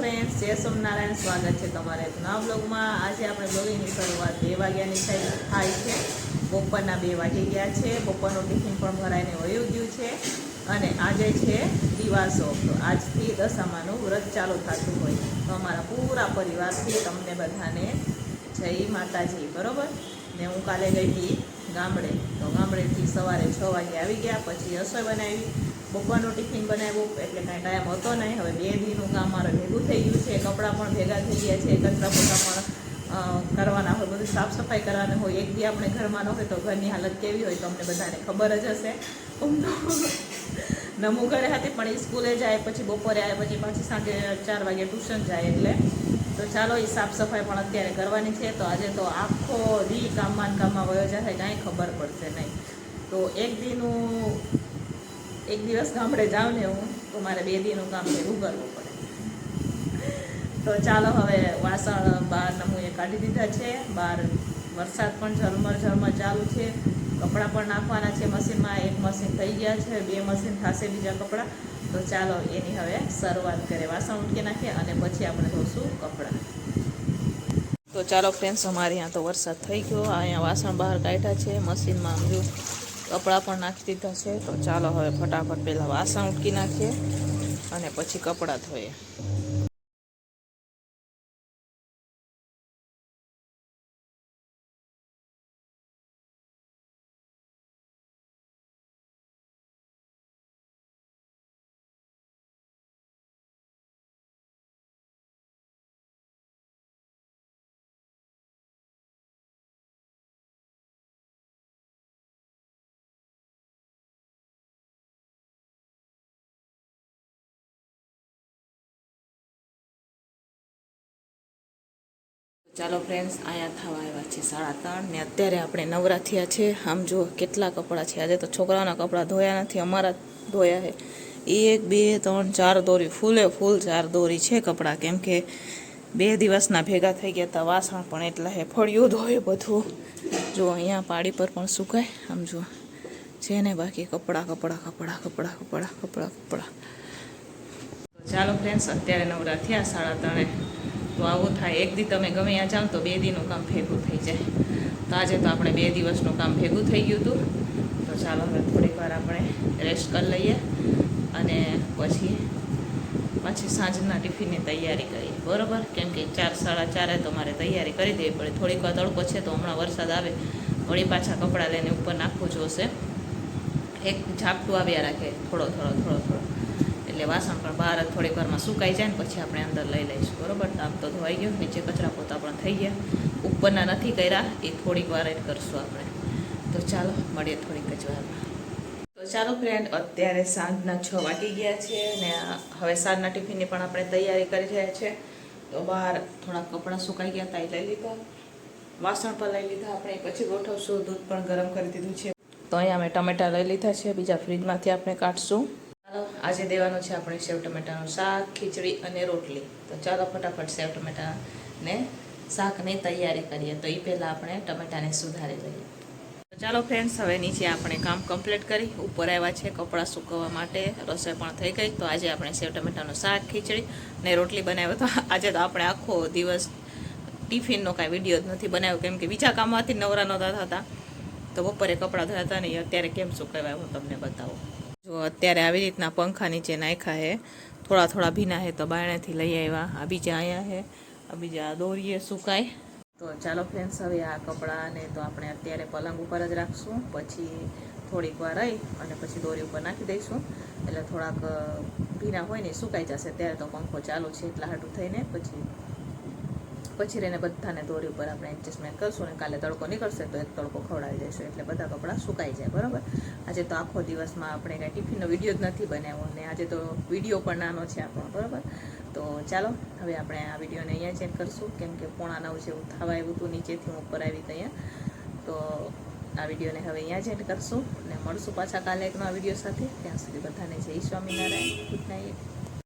Friends જય સોમનારાયણ, સ્વાગત છે તમારે એક નવા બ્લોગમાં આજે આપણે બ્લોગિંગની શરૂઆત બે વાગ્યાની થાય છે. બપોરના બે વાગી ગયા છે. બપોરનું ટિફિન પણ ભરાઈને વયું ગયું છે. અને આજે છે દિવાસો તો આજથી દશામાનું વ્રત ચાલુ થતું હોય. તો અમારા પૂરા પરિવારથી તમને બધાને જય માતાજી, બરાબર? ને હું કાલે ગઈ હતી ગામડે. તો ગામડેથી સવારે છ વાગે આવી ગયા, પછી રસોઈ બનાવી. બપોરનું ટિફિન બનાવ્યું એટલે કાંઈ ટાઈમ હતો નહીં. હવે બે દીનું કામ મારે ભેગું થઈ ગયું છે. કપડાં પણ ભેગા થઈ ગયા છે. કચરા પોતા પણ કરવાના હોય, બધું સાફ સફાઈ કરવાની હોય. એક દી આપણે ઘરમાં ન હોય તો ઘરની હાલત કેવી હોય તો અમને બધાને ખબર જ હશે. નમું ઘરે હતી, પણ એ સ્કૂલે જાય, પછી બપોરે આવે, પછી પાછી સાંજે ચાર વાગે ટ્યુશન જાય એટલે. તો ચાલો, એ સાફ સફાઈ પણ અત્યારે કરવાની છે. તો આજે તો આખો દી કામમાં કામમાં વયો જશે કાંઈ ખબર પડશે નહીં. તો એક દીનું એક દિવસ ગામડે જાઉં ને હું, તો મારે બે દીનું કામ ભેગું કરવું પડે. તો ચાલો હવે વાસણ બહાર એ કાઢી દીધા છે, બહાર વરસાદ પણ ઝરમર ઝરમર ચાલુ છે. કપડાં પણ નાખવાના છે મશીનમાં, એક મશીન થઈ ગયા છે, બે મશીન થશે બીજા કપડાં. તો ચાલો એની હવે શરૂઆત કરીએ. વાસણ ઉટકી નાખીએ અને પછી આપણે ધોશું કપડાં. તો ચાલો ફ્રેન્ડ્સ અમારે અહીંયા તો વરસાદ થઈ ગયો. અહીંયા વાસણ બહાર કાઢ્યા છે, મશીનમાં જો કપડાં પણ નાખી દીધા છે. તો ચાલો હવે ફટાફટ પહેલાં વાસણ ઉટકી નાખીએ અને પછી કપડાં ધોઈએ. ચાલો ફ્રેન્ડ્સ અહીંયા થવા આવ્યા છે સાડા ત્રણ ને અત્યારે આપણે નવરા થયા છે. આમ જો કેટલા કપડાં છે. આજે તો છોકરાઓના કપડાં ધોયા નથી, અમારા ધોયા છે. એક, બે, ત્રણ, ચાર દોરી, ફૂલે ફૂલ ચાર દોરી છે કપડાં. કેમ કે બે દિવસના ભેગા થઈ ગયા હતા, વાસણ પણ એટલા હે ફળિયું ધોય બધું. જો અહીંયા પાડી પર પણ સુકાય. આમ જો છે ને બાકી કપડાં કપડાં કપડાં કપડાં કપડાં કપડાં કપડાં. ચાલો ફ્રેન્ડ્સ અત્યારે નવરા થયા સાડા ત્રણે. તો આવું થાય. એક દી તમે ગમે ત્યાં જાઓ તો બે દીનું કામ ભેગું થઈ જાય. તો આજે તો આપણે બે દિવસનું કામ ભેગું થઈ ગયું હતું. તો ચાલો હવે થોડીક વાર આપણે રેસ્ટ કરી લઈએ અને પછી પછી સાંજના ટિફિનની તૈયારી કરીએ. બરોબર? કેમ કે ચાર સાડા ચારે તો મારે તૈયારી કરી દેવી પડે. થોડીક વાર તડકો છે તો હમણાં વરસાદ આવે. વળી પાછા કપડાં લઈને ઉપર નાખવું જોશે. એક ઝાપટું આવ્યા રાખે. થોડો થોડો થોડો થોડો. એટલે વાસણ પણ બહાર થોડીક વારમાં સુકાઈ જાય ને પછી આપણે અંદર લઈ લઈશું, બરોબર? આમ તો ધોવાઈ ગયો, નીચે કચરા પોતા પણ થઈ ગયા. ઉપરના નથી કર્યા, એ થોડીક વાર જ કરશું આપણે. તો ચાલો, મળીએ થોડીક જ વારમાં. તો ચાલો ફ્રેન્ડ અત્યારે સાંજના છ વાગી ગયા છે ને હવે સાંજના ટિફિનની પણ આપણે તૈયારી કરી રહ્યા છે. તો બહાર થોડા કપડાં સુકાઈ ગયા હતા એ લઈ લીધા. વાસણ પણ લઈ લીધા આપણે, પછી ગોઠવશું. દૂધ પણ ગરમ કરી દીધું છે. તો અહીંયા મેં ટમેટા લઈ લીધા છે, બીજા ફ્રીજમાંથી આપણે કાઢશું. આજે દેવાનું છે આપણે સેવ ટમેટાનું શાક, ખીચડી અને રોટલી. તો ચાલો ફટાફટ સેવ ટમેટાને શાકની તૈયારી કરીએ. તો એ પહેલાં આપણે ટમેટાને સુધારી લઈએ. તો ચાલો ફ્રેન્ડ્સ હવે નીચે આપણે કામ કમ્પ્લીટ કરી. ઉપર આવ્યા છે કપડાં સૂકવવા માટે. રસોઈ પણ થઈ ગઈ. તો આજે આપણે સેવ ટમેટાનું શાક, ખીચડી ને રોટલી બનાવ્યો. તો આજે તો આપણે આખો દિવસ ટિફિનનો કાંઈ વીડિયો જ નથી બનાવ્યો. કેમ કે બીજા કામમાંથી નવરા નહોતા થતા. તો બપોરે કપડાં ધોયા હતા ને અત્યારે કેમ સુકાવ્યા, હું તમને બતાવું. જો અત્યારે આવી રીતના પંખા નીચે નાખ્યા હે. થોડા થોડા ભીના હે તો બાયણેથી લઈ આવ્યા. આ બીજા અહીંયા હે. આ બીજા દોરીએ સુકાય. તો ચાલો ફ્રેન્ડ્સ હવે આ કપડાને તો આપણે અત્યારે પલંગ ઉપર જ રાખશું. પછી થોડીક વાર રહી અને પછી દોરી ઉપર નાખી દઈશું. એટલે થોડાક ભીના હોય ને સુકાઈ જશે. ત્યારે તો પંખો ચાલુ છે એટલા હાટું થઈને પછી પછી રહીને બધાને દોરી ઉપર આપણે એડજસ્ટમેન્ટ કરશું અને કાલે તડકો નીકળશે તો એક તડકો ખવડાવી દઈશું એટલે બધા કપડાં સુકાઈ જાય, બરાબર? આજે તો આખો દિવસમાં આપણે કાંઈ ટિફિનનો વીડિયો જ નથી બનાવ્યો અને આજે તો વીડિયો પણ નાનો છે આપણો, બરાબર? તો ચાલો, હવે આપણે આ વિડીયોને અહીંયા ચેક કરશું. કેમ કે પોણા નવ જેવું થવા આવ્યું હતું, નીચેથી હું ઉપર આવી ત્યાં તો આ વિડીયોને હવે અહીંયા જ એન્ડ કરશું અને મળશું પાછા કાલે એક નવા વીડિયો સાથે. ત્યાં સુધી બધાને જય સ્વામિનારાયણ. Good night